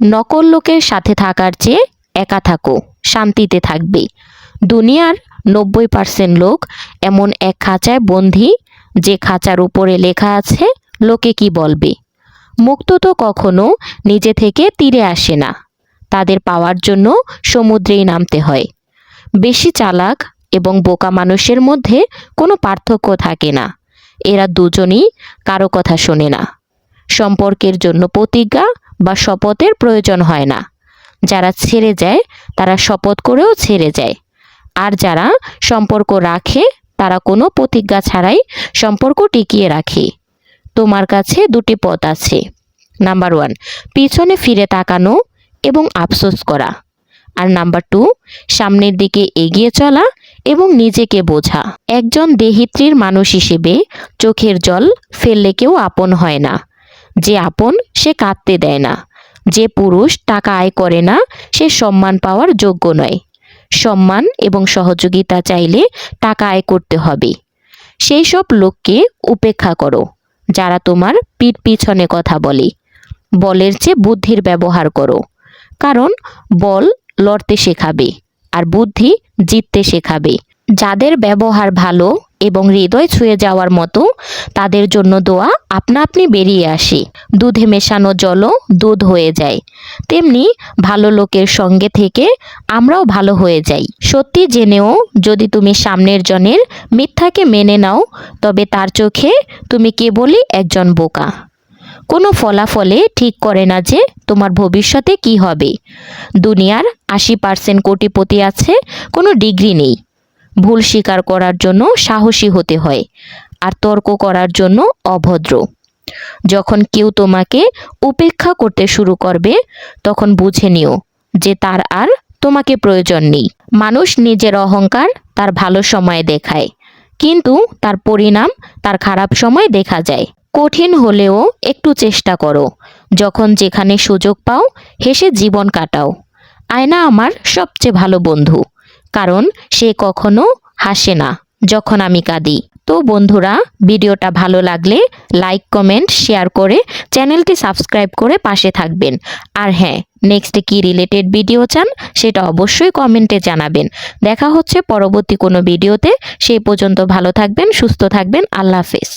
নকল লোকের সাথে থাকার চেয়ে একা থাকো, শান্তিতে থাকবে। দুনিয়ার নব্বই পার্সেন্ট লোক এমন এক খাঁচায় বন্দি, যে খাঁচার উপরে লেখা আছে, লোকে কি বলবে? মুক্ত তো কখনো নিজে থেকে তীরে আসে না। তাদের পাওয়ার জন্য সমুদ্রেই নামতে হয়। বেশি চালাক এবং বোকা মানুষের মধ্যে কোনো পার্থক্য থাকে না। এরা দুজনই কারও কথা শোনে না। সম্পর্কের জন্য প্রতিজ্ঞা বা শপথের প্রয়োজন হয় না। যারা ছেড়ে যায়, তারা শপথ করেও ছেড়ে যায়। আর যারা সম্পর্ক রাখে, তারা কোনো প্রতিজ্ঞা ছাড়াই সম্পর্ক টিকিয়ে রাখে। তোমার কাছে দুটি পথ আছে। নাম্বার ওয়ান, পিছনে ফিরে তাকানো এবং আফসোস করা। আর নাম্বার টু, সামনের দিকে এগিয়ে চলা এবং নিজেকে বোঝা। একজন দেহিত্রীর মানুষ হিসেবে চোখের জল ফেললে কেউ আপন হয় না। যে আপন সে কাঁদতে দেয় না। যে পুরুষ টাকা আয় করে না, সে সম্মান পাওয়ার যোগ্য নয়। সম্মান এবং সহযোগিতা চাইলে টাকা আয় করতে হবে। সেই সব লোককে উপেক্ষা করো, যারা তোমার পিঠ পিছনে কথা বলে। বলের চেয়ে বুদ্ধির ব্যবহার করো। কারণ বল লড়তে শেখাবে আর বুদ্ধি জিততে শেখাবে। যাদের ব্যবহার ভালো এবং হৃদয় ছুঁয়ে যাওয়ার মতো তাদের জন্য দোয়া আপনা আপনি বেরিয়ে আসে। দুধে মেশানো জলও দুধ হয়ে যায়। তেমনি ভালো লোকের সঙ্গে থেকে আমরাও ভালো হয়ে যাই। সত্যি জেনেও যদি তুমি সামনের জনের মিথ্যাকে মেনে নাও, তবে তার চোখে তুমি কেবলই একজন বোকা। কোনো ফলাফলে ঠিক করে না যে তোমার ভবিষ্যতে কি হবে। দুনিয়ার আশি পার্সেন্ট কোটিপতি আছে, কোনো ডিগ্রি নেই। ভুল স্বীকার করার জন্য সাহসী হতে হয় আর তর্ক করার জন্য অভদ্র। যখন কেউ তোমাকে উপেক্ষা করতে শুরু করবে, তখন বুঝে নিও যে তার আর তোমাকে প্রয়োজন নেই। মানুষ নিজের অহংকার তার ভালো সময়ে দেখায়, কিন্তু তার পরিণাম তার খারাপ সময় দেখা যায়। কঠিন হলেও একটু চেষ্টা করো, যখন যেখানে সুযোগ পাও, হেসে জীবন কাটাও। আয়না আমার সবচেয়ে ভালো বন্ধু। কারণ সে কখনো হাসে না, যখন আমি কাঁদি। তো বন্ধুরা, ভিডিওটা ভালো লাগলে লাইক কমেন্ট শেয়ার করে চ্যানেলটি সাবস্ক্রাইব করে পাশে থাকবেন। আর হ্যাঁ নেক্সট কি রিলেটেড ভিডিও চান, সেটা অবশ্যই কমেন্টে জানাবেন। দেখা হচ্ছে পরবর্তী কোনো ভিডিওতে সেই পর্যন্ত ভালো থাকবেন, সুস্থ থাকবেন, আল্লাহ হাফেজ।